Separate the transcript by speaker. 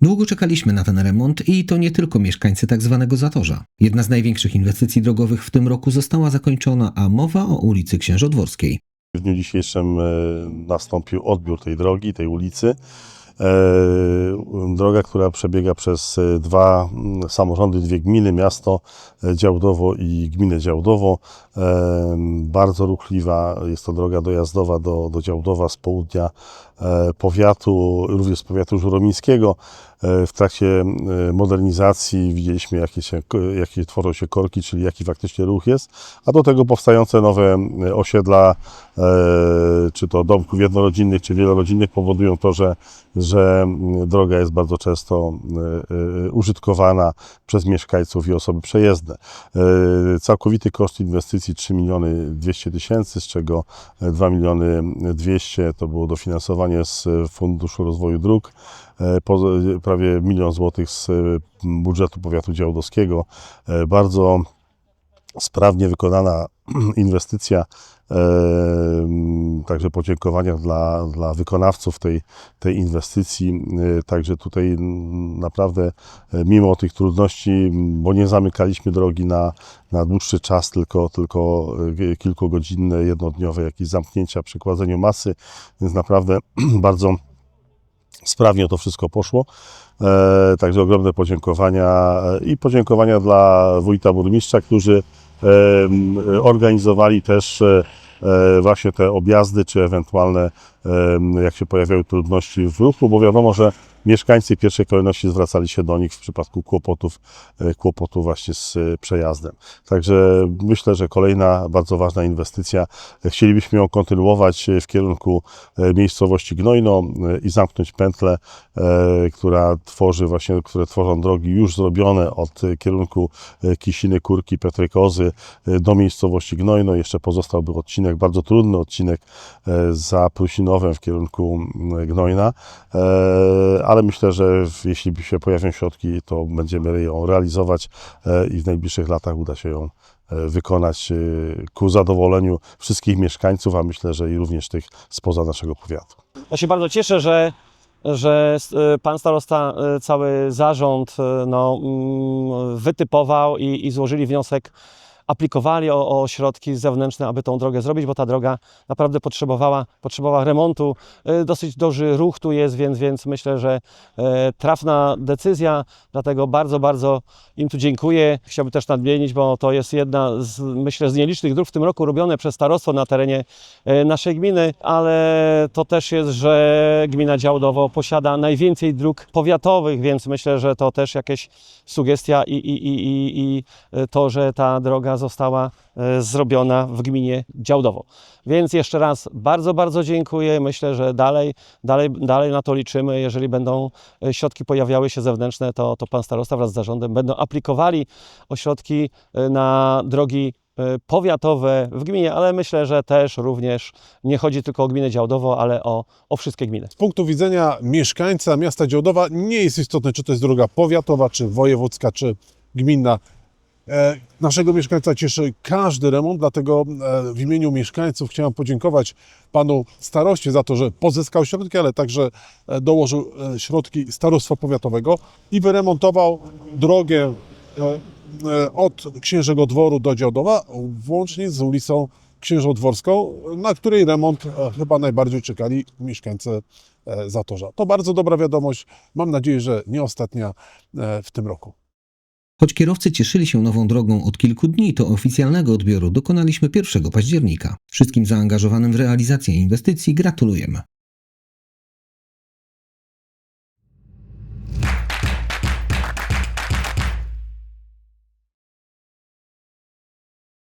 Speaker 1: Długo czekaliśmy na ten remont i to nie tylko mieszkańcy tak zwanego Zatorza. Jedna z największych inwestycji drogowych w tym roku została zakończona, a mowa o ulicy Księżodworskiej.
Speaker 2: W dniu dzisiejszym e, nastąpił odbiór tej drogi, tej ulicy. E, Droga, która przebiega przez e, dwa mm, samorządy, dwie gminy, miasto e, Działdowo i gminę Działdowo. Bardzo ruchliwa, jest to droga dojazdowa do, do Działdowa z południa powiatu, również z powiatu żuromińskiego. W trakcie modernizacji widzieliśmy, jakie, się, jakie tworzą się korki, czyli jaki faktycznie ruch jest, a do tego powstające nowe osiedla, czy to domków jednorodzinnych, czy wielorodzinnych, powodują to, że, że mm, droga jest bardzo często e, e, użytkowana przez mieszkańców i osoby przejezdne. E, Całkowity koszt inwestycji 3 miliony 200 tysięcy, z czego 2 miliony 200 to było dofinansowanie z Funduszu Rozwoju Dróg, prawie milion złotych z budżetu powiatu działdowskiego. Bardzo sprawnie wykonana inwestycja. Także podziękowania dla, dla wykonawców tej, tej inwestycji. E, Także tutaj naprawdę, e, mimo tych trudności, bo nie zamykaliśmy drogi na, na dłuższy czas, tylko, tylko e, kilkugodzinne, jednodniowe jakieś zamknięcia przy kładzeniu masy, więc naprawdę bardzo sprawnie to wszystko poszło. Także ogromne podziękowania i podziękowania dla wójta burmistrza, którzy organizowali też e, e, właśnie te objazdy, czy ewentualne, jak się pojawiały trudności w ruchu, bo wiadomo, że mieszkańcy w pierwszej kolejności zwracali się do nich w przypadku kłopotów, e, kłopotu właśnie z e, przejazdem. Także myślę, że kolejna bardzo ważna inwestycja. Chcielibyśmy ją kontynuować e, w kierunku miejscowości Gnojno i zamknąć pętlę, która tworzy właśnie, które tworzą drogi już zrobione od kierunku Kisiny, Kurki, Petrykozy do miejscowości Gnojno. Jeszcze pozostałby odcinek, bardzo trudny odcinek za Prusinowem w kierunku Gnojna, ale myślę, że jeśli się pojawią środki, to będziemy ją realizować e, i w najbliższych latach uda się ją e, wykonać e, ku zadowoleniu wszystkich mieszkańców, a myślę, że i również tych spoza naszego powiatu.
Speaker 3: Ja się bardzo cieszę, że, że pan starosta, cały zarząd no, mm, wytypował i, i złożyli wniosek, aplikowali o, o środki zewnętrzne, aby tą drogę zrobić, bo ta droga naprawdę potrzebowała, potrzebowała remontu. Y, Dosyć duży ruch tu jest, więc, więc myślę, że e, trafna decyzja, dlatego bardzo, bardzo im tu dziękuję. Chciałbym też nadmienić, bo to jest jedna z, myślę, z nielicznych dróg w tym roku robione przez starostwo na terenie e, naszej gminy, ale to też jest, że gmina Działdowo posiada najwięcej dróg powiatowych, więc myślę, że to też jakaś sugestia i, i, i, i to, że ta droga została e, zrobiona w gminie Działdowo. Więc jeszcze raz bardzo, bardzo dziękuję. Myślę, że dalej, dalej, dalej na to liczymy. Jeżeli będą e, środki pojawiały się zewnętrzne, to, to pan starosta wraz z zarządem będą aplikowali o środki e, na drogi powiatowe w gminie, ale myślę, że też również nie chodzi tylko o gminę Działdowo, ale o, o wszystkie gminy.
Speaker 4: Z punktu widzenia mieszkańca miasta Działdowa nie jest istotne, czy to jest droga powiatowa, czy wojewódzka, czy gminna. E, Naszego mieszkańca cieszy każdy remont, dlatego e, w imieniu mieszkańców chciałem podziękować panu staroście za to, że pozyskał środki, ale także e, dołożył środki starostwa powiatowego i wyremontował drogę od Księżego Dworu do Działdowa, włącznie z ulicą Księżodworską, na której remont chyba najbardziej czekali mieszkańcy Zatorza. To bardzo dobra wiadomość. Mam nadzieję, że nie ostatnia w tym roku.
Speaker 1: Choć kierowcy cieszyli się nową drogą od kilku dni, to oficjalnego odbioru dokonaliśmy 1 października. Wszystkim zaangażowanym w realizację inwestycji gratulujemy.